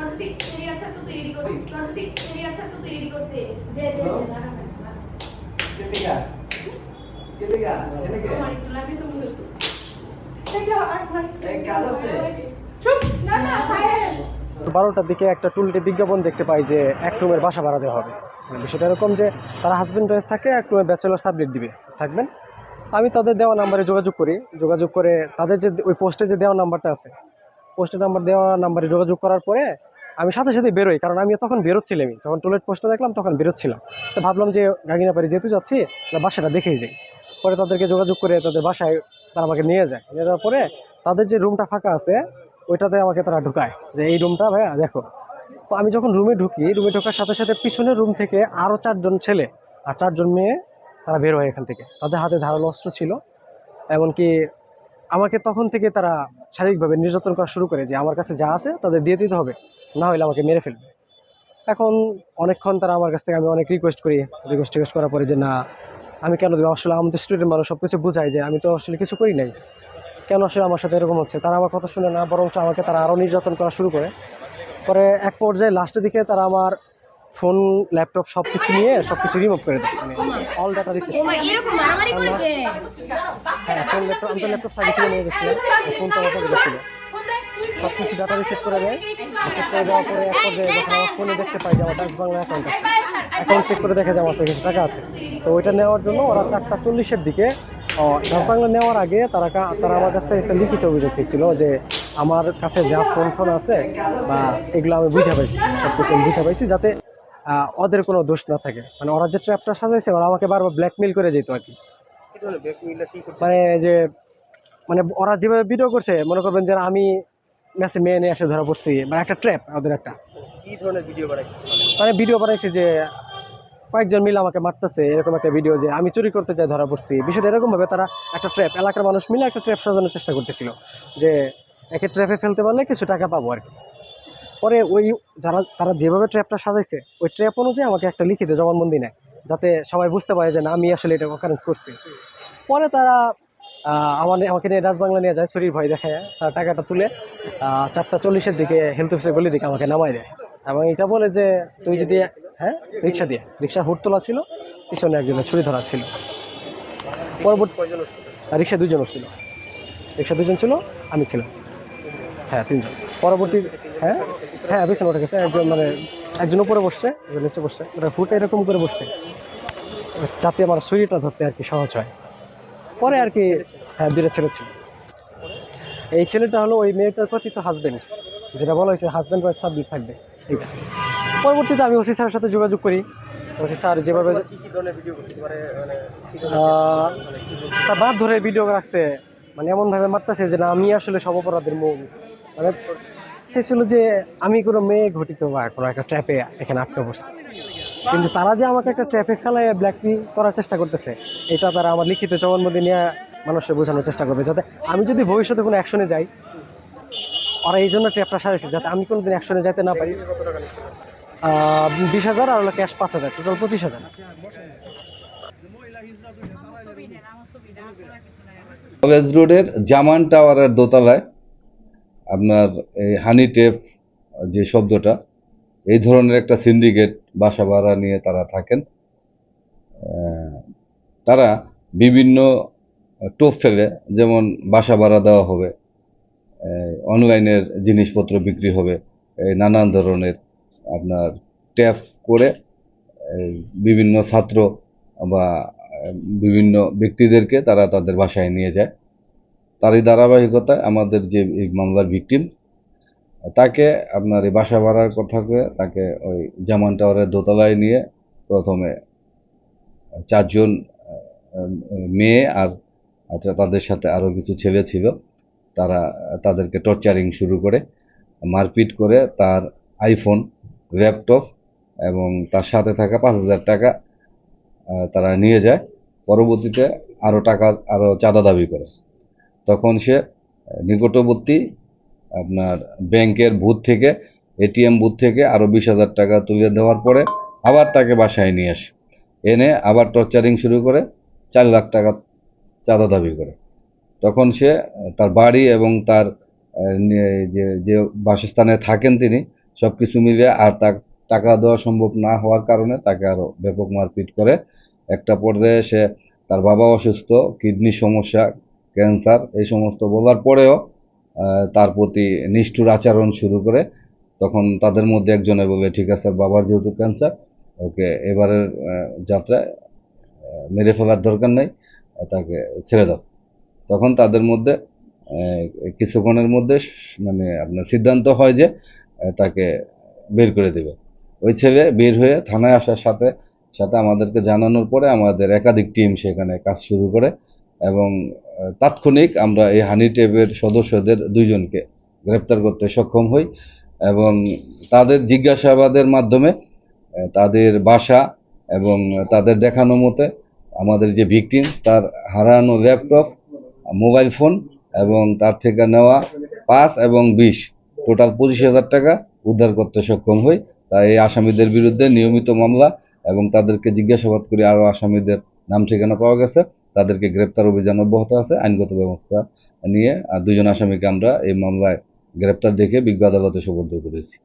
তোর যদি থাকতো এডি করতে তোর যদি থাকতো এডি করতে। দে দে আমার একটু লাগে তো বুঝছ ভাই বারোটার দিকে একটা টুলটে বিজ্ঞাপন দেখতে পাই যে এক রুমের বাসা ভাড়া দেওয়া হবে। মানে বিষয়টা এরকম যে তারা হাজব্যান্ড ওয়াইফ থাকে এক রুমে ব্যাচেলর সাবজেক্ট দিবে। থাকবেন? আমি তাদের দেওয়া নাম্বারে যোগাযোগ করি। যোগাযোগ করে তাদের যে ওই পোস্টে যে দেওয়া নাম্বারটা আছে পোস্টের নাম্বার দেওয়া নাম্বারে যোগাযোগ করার পরে আমি সাথে সাথে বেরোই, কারণ আমি তখন বেরোচ্ছিলামই। যখন টুলেট পোস্টটা দেখলাম, তখন বেরোচ্ছিলাম। তো ভাবলাম যে গাগিনা পারি যেহেতু যাচ্ছি বাসাটা দেখেই যাই। পরে তাদেরকে যোগাযোগ করে তাদের বাসায় তারা আমাকে নিয়ে যায়। নিয়ে যাওয়ার পরে তাদের যে রুমটা ফাঁকা আছে, ওইটাতে আমাকে তারা ঢুকায়। যে, এই রুমটা ভাইয়া, দেখো। তো আমি যখন রুমে ঢুকি রুমে ঢোকার সাথে সাথে পিছনের রুম থেকে আরও চারজন ছেলে আর চারজন মেয়ে তারা বের হয় এখান থেকে। তাদের হাতে ধারালো অস্ত্র ছিল। এমনকি আমাকে তখন থেকে তারা শারীরিকভাবে নির্যাতন করা শুরু করে যে আমার কাছে যা আছে তাদের দিয়ে দিতে হবে, না হলে আমাকে মেরে ফেলবে। এখন অনেকক্ষণ তারা আমার কাছ থেকে আমি অনেক রিকোয়েস্ট করি রিকোয়েস্ট টিকোয়েস্ট করার পরে যে, না, আমি কেন দেবো? আসলে আমাদের স্টুডেন্ট মানুষ সব কিছু বোঝাই যে আমি তো আসলে কিছু করি নাই। কেন আসলে আমার সাথে এরকম হচ্ছে? তারা আমার কথা শুনে না বরং আমাকে তারা আরও নির্যাতন করা শুরু করে। পরে এক পর্যায়ে লাস্টের দিকে তারা আমার ফোন ল্যাপটপ সব কিছু নিয়ে সব কিছু রিমুভ করে দেয়। মানে অল ডাটা রিসেট ওমা এরকম মারামারি করে কে? হ্যাঁ ফোন ল্যাপটপ আমি তো ল্যাপটপ সার্ভিসিংয়ে নিয়ে গেছিলাম ফোন তো আমার গেছিল সব কিছু ডাটা রিসেট করে দেয়। রিসেট করে দেওয়ার পরে এক পর্যায়ে যখন আমার ফোনে দেখতে পাই যে আমার বাংলা অ্যাকাউন্ট আছে। অ্যাকাউন্ট চেক করে দেখে যে আমার কাছে টাকা আছে। তো ওইটা নেওয়ার জন্য ওরা চারটা চল্লিশের দিকে ডাক বাংলা নেওয়ার আগে তারা তারা আমার কাছ থেকে একটা লিখিত অভিযোগ দিয়েছিল যে আমার কাছে যা ফোন ফোন আছে বা এগুলো আমি বুঝা পাইছি। সব কিছু আমি বুঝা পাইছি যাতে ওদের কোনো দোষ না থাকে। মানে ওরা যে ট্র্যাপটা সাজাইছে ওরা আমাকে বারবার ব্ল্যাকমেল করে যেত আর কি। মানে যে মানে ওরা যেভাবে ভিডিও করছে মনে করবেন যে আমি ম্যাচে মেয়ে নিয়ে এসে ধরা পড়ছি মানে একটা ট্র্যাপ ওদের একটা। কি ধরনের ভিডিও বানাইছে? মানে ভিডিও বানাইছে যে কয়েকজন মিলে আমাকে মারতেছে এরকম একটা ভিডিও যে আমি চুরি করতে যাই ধরা পড়ছি। বিষয়টা এরকম ভাবে তারা একটা ট্র্যাপ এলাকার মানুষ মিলে একটা ট্র্যাপ সাজানোর চেষ্টা করতেছিল। যে একে ট্র্যাপে ফেলতে পারলে কিছু টাকা পাবো আর কি। পরে ওই যারা, তারা যেভাবে ট্র্যাপটা সাজাইছে, ওই ট্র্যাপ অনুযায়ী আমাকে একটা লিখিত জবানবন্দি নেয়, যাতে সবাই বুঝতে পারে যে না, আমি আসলে এটা অকারেন্স করছি। পরে তারা আমার আমাকে নিয়ে রাজবাংলা নিয়ে যায় শরীর ভয় দেখায়, তারা টাকাটা তুলে চারটা চল্লিশের দিকে হেলথ অফিসের গলি দিকে আমাকে নামাই দেয়। এবং এটা বলে যে, তুই যদি হ্যাঁ রিক্সা দিয়ে, রিক্সা হুট তোলা ছিল, পিছনে একজনের ছুরি ধরা ছিল। পরবর্তী রিক্সা দুজন ছিল। রিক্সা দুজন ছিল, আমি ছিলাম। হ্যাঁ তিনজন। পরবর্তী হ্যাঁ? হ্যাঁ পিছনে উঠে গেছে একজন মানে একজন উপরে বসছে একজন নিচে বসছে। ওরা ফুটে এরকম করে বসছে। যাতে আমার শরীরটা ধরতে আর কি সহজ হয়। পরে আর কি হ্যাঁ দুটো ছেলে ছিল এই ছেলেটা হলো ওই মেয়েটার প্রতি তো হাজবেন্ড যেটা বলা হয়েছে হাজব্যান্ড ওয়াইফ সাবজেক্ট থাকবে। এইটা। পরবর্তীতে আমি ওসি স্যারের সাথে যোগাযোগ করি। ওসি স্যার যেভাবে মানে মানে তার বাদ ধরে ভিডিও রাখছে। মানে এমনভাবে মারতেছে যে না আমি আসলে সব অপরাধের মূল। মানে যে আমি কোনো মেয়ে ঘটিত বা কোনো একটা ট্র্যাপে এখানে আটকে পড়ছি। কিন্তু তারা যে আমাকে একটা ট্র্যাপে ফেলায় ব্ল্যাকমেল করার চেষ্টা করতেছে, এটা তারা আমার লিখিত জবানবন্দি নিয়ে মানুষকে বোঝানোর চেষ্টা করবে, যাতে আমি যদি ভবিষ্যতে কোনো অ্যাকশনে যাই, ওরা এই জন্য ট্র্যাপটা সাজাইছে, যাতে আমি কোনোদিন অ্যাকশনে যেতে না পারি। বিশ হাজার আর হলো ক্যাশ পাঁচ হাজার টোটাল পঁচিশ হাজার। কলেজ রোডের জামান টাওয়ারের দোতলায় আপনার এই হানি টেপ যে শব্দটা, এই ধরনের একটা সিন্ডিকেট বাসা ভাড়া নিয়ে তারা থাকেন। তারা বিভিন্ন টোপ ফেলে, যেমন বাসা ভাড়া দেওয়া হবে অনলাইনের জিনিসপত্র বিক্রি হবে, এই নানান ধরনের আপনার ট্যাপ করে বিভিন্ন ছাত্র বা বিভিন্ন ব্যক্তিদেরকে তারা তাদের বাসায় নিয়ে যায়। তারই ধারাবাহিকতায় আমাদের যে এই মামলার ভিকটিম তাকে আপনার এই বাসা ভাড়ার কথা কয়ে তাকে ওই জামান টাওয়ারের দোতলায় নিয়ে প্রথমে চারজন মেয়ে আর আচ্ছা তাদের সাথে আরও কিছু ছেলে ছিল, তারা তাদেরকে টর্চারিং শুরু করে, মারপিট করে তার আইফোন ল্যাপটপ এবং তার সাথে থাকা পাঁচ হাজার টাকা তারা নিয়ে যায়। পরবর্তীতে আরও টাকা আরও চাঁদা দাবি করে। তখন সে নিকটবর্তী আপনার ব্যাংকের বুথ থেকে, এটিএম বুথ থেকে আরও বিশ হাজার টাকা তুলে দেওয়ার পরে আবার তাকে বাসায় নিয়ে আসে। এনে আবার টর্চারিং শুরু করে, চার লাখ টাকা চাঁদা দাবি করে। তখন সে তার বাড়ি এবং তার যে যে বাসস্থানে থাকেন তিনি সব কিছু মিলে আর তা টাকা দেওয়া সম্ভব না হওয়ার কারণে তাকে আরও ব্যাপক মারপিট করে। একটা পর্যায়ে সে তার বাবা অসুস্থ, কিডনির সমস্যা ক্যান্সার, এই সমস্ত বলার পরেও তার প্রতি নিষ্ঠুর আচরণ শুরু করে, তখন তাদের মধ্যে একজনে বলে, ঠিক আছে, বাবার যেহেতু ক্যান্সার, ওকে এবারের যাত্রায় মেরে ফেলার দরকার নেই তাকে ছেড়ে দাও। তখন তাদের মধ্যে কিছুক্ষণের মধ্যে মানে আপনার সিদ্ধান্ত হয় যে তাকে বের করে দেবে। ওই ছেলে বের হয়ে থানায় আসার সাথে সাথে আমাদেরকে জানানোর পরে আমাদের একাধিক টিম সেখানে কাজ শুরু করে এবং তাৎক্ষণিক আমরা এই হানি টেপের সদস্যদের দুইজনকে গ্রেপ্তার করতে সক্ষম হই এবং তাদের জিজ্ঞাসাবাদের মাধ্যমে তাদের বাসা এবং তাদের দেখানো মতে আমাদের যে ভিকটিম তার হারানো ল্যাপটপ, মোবাইল ফোন এবং তার থেকে নেওয়া পাঁচ এবং বিশ, টোটাল পঁচিশ হাজার টাকা উদ্ধার করতে সক্ষম হই। তাই এই আসামিদের বিরুদ্ধে নিয়মিত মামলা এবং তাদেরকে জিজ্ঞাসাবাদ করে আরও আসামিদের নাম ঠিকানা পাওয়া গেছে। তাদেরকে গ্রেপ্তার অভিযান অব্যাহত আছে, আইনগত ব্যবস্থা নিয়ে, আর দুজন আসামিকে আমরা এই মামলায় গ্রেপ্তার দেখে বিজ্ঞ আদালতে সোপর্দ করেছি।